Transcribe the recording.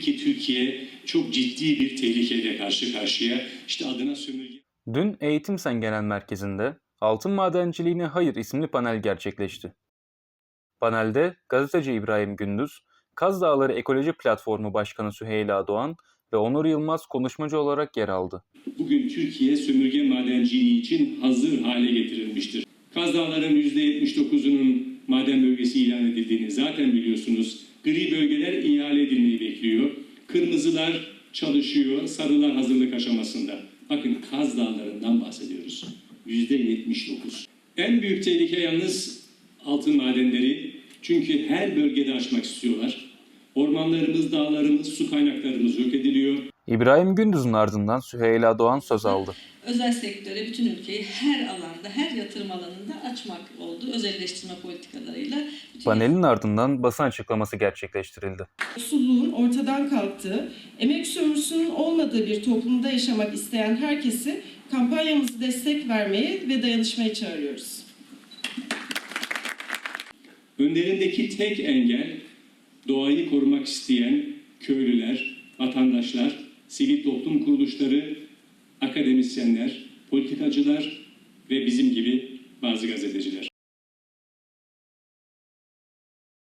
ki Türkiye çok ciddi bir tehlikeyle karşı karşıya. İşte adına sömürge Dün Eğitim Sen Genel Merkezi'nde Altın Madenciliğine Hayır isimli panel gerçekleşti. Panelde gazeteci İbrahim Gündüz, Kaz Dağları Ekoloji Platformu Başkanı Süheyla Doğan ve Onur Yılmaz konuşmacı olarak yer aldı. bugün Türkiye sömürge madenciliği için hazır hale getirilmiştir. Kaz Dağları'nın %79'unun maden bölgesi ilan edildiğini zaten biliyorsunuz. Gri bölgeler edilmeyi bekliyor. Kırmızılar çalışıyor, sarılar hazırlık aşamasında. Bakın Kaz Dağları'ndan bahsediyoruz. %79. En büyük tehlike yalnız altın madenleri. Çünkü her bölgede açmak istiyorlar. Ormanlarımız, dağlarımız, su kaynaklarımız yok ediliyor. İbrahim Gündüz'ün ardından Süheyla Doğan söz aldı. özel sektöre, bütün ülkeyi her alanda, her yatırım alanında açmak oldu. Özelleştirme politikalarıyla. Bütün Panelin ardından basın açıklaması gerçekleştirildi. yoksulluğun ortadan kalktığı, emek sömürüsünün olmadığı bir toplumda yaşamak isteyen herkesi kampanyamızı destek vermeye ve dayanışmaya çağırıyoruz. Önlerindeki tek engel doğayı korumak isteyen köylüler, vatandaşlar, sivil toplum kuruluşları, akademisyenler, politikacılar ve bizim gibi bazı gazeteciler.